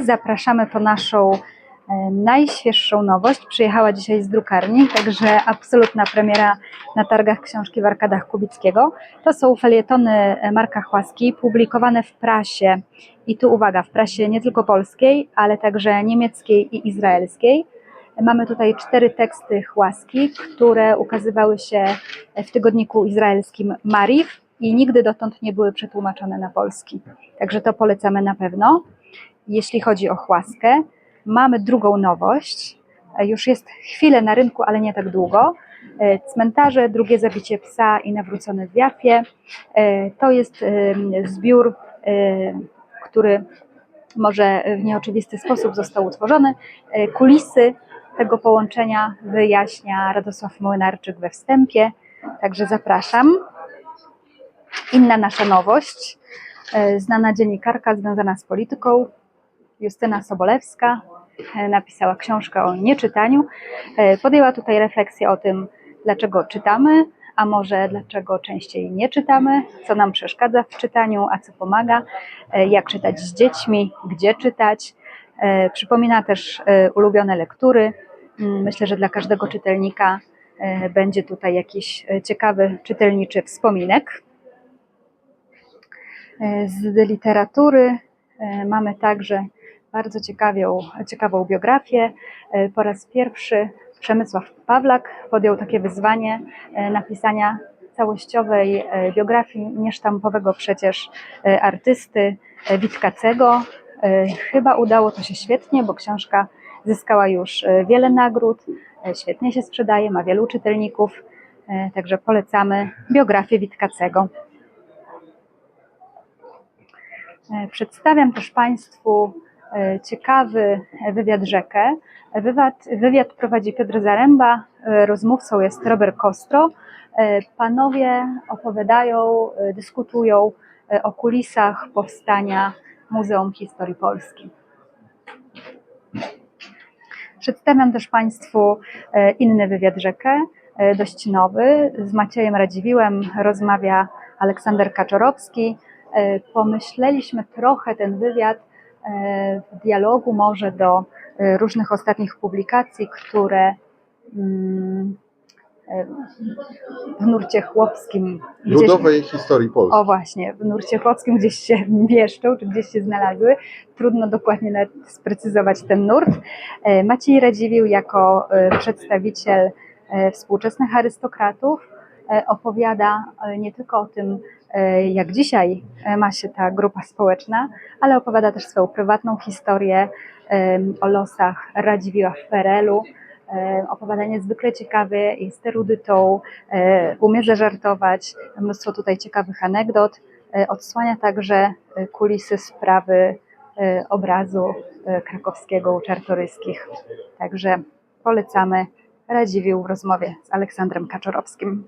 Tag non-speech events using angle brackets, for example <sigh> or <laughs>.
Zapraszamy po naszą e, najświeższą nowość. Przyjechała dzisiaj z drukarni, także absolutna premiera na targach książki w Arkadach Kubickiego. To są felietony e, Marka Chłaski, publikowane w prasie i tu uwaga, w prasie nie tylko polskiej, ale także niemieckiej i izraelskiej. Mamy tutaj cztery teksty Chłaski, które ukazywały się w tygodniku izraelskim Mariv i nigdy dotąd nie były przetłumaczone na polski. Także to polecamy na pewno. Jeśli chodzi o Chłaskę, mamy drugą nowość. E, Już jest chwilę na rynku, ale nie tak długo. E, Cmentarze, drugie zabicie psa i nawrócony w Jafie. E, To jest zbiór, który może w nieoczywisty sposób został utworzony. Kulisy tego połączenia wyjaśnia Radosław Młynarczyk we wstępie, także zapraszam. Inna nasza nowość, znana dziennikarka związana z polityką, Justyna Sobolewska, e, napisała książkę o nieczytaniu. E, Podjęła tutaj refleksję o tym, dlaczego czytamy, a może dlaczego częściej nie czytamy, co nam przeszkadza w czytaniu, a co pomaga, e, jak czytać z dziećmi, gdzie czytać. Przypomina też ulubione lektury. Mm, Myślę, że dla każdego czytelnika będzie tutaj jakiś ciekawy czytelniczy wspominek. Z literatury mamy także bardzo ciekawią, ciekawą biografię. E, Po raz pierwszy Przemysław Pawlak podjął takie wyzwanie e, napisania całościowej e, biografii niesztampowego przecież artysty Witkacego. Chyba udało to się świetnie, bo książka zyskała już wiele nagród, świetnie się sprzedaje, ma wielu czytelników, także polecamy biografię Witkacego. Przedstawiam też Państwu ciekawy wywiad rzekę. Wywiad, wywiad prowadzi Piotr Zaręba, e, rozmówcą jest Robert Kostro. E, Panowie opowiadają, e, dyskutują e, o kulisach powstania Muzeum Historii Polski. Przedstawiam też Państwu e, inny wywiad rzekę, e, dość nowy. Z Maciejem Radziwiłem rozmawia Aleksander Kaczorowski. E, Pomyśleliśmy trochę ten wywiad e, w dialogu może do e, różnych ostatnich publikacji, które mm, e, w nurcie chłopskim gdzieś- Ludowej historii Polski. o właśnie, w nurcie chłopskim gdzieś się <laughs> mieszczą, czy gdzieś się znalazły. Trudno dokładnie sprecyzować ten nurt. E, Maciej Radziwiłł jako przedstawiciel współczesnych arystokratów opowiada e, nie tylko o tym, e, jak dzisiaj e, ma się ta grupa społeczna, ale opowiada też swoją prywatną historię e, o losach Radziwiła w Perelu. E, Opowiadanie niezwykle ciekawe, jest erudytą, e, umie zażartować, mnóstwo tutaj ciekawych anegdot. E, Odsłania także e, kulisy sprawy e, obrazu e, krakowskiego u Czartoryskich. Także polecamy Radziwiłł w rozmowie z Aleksandrem Kaczorowskim.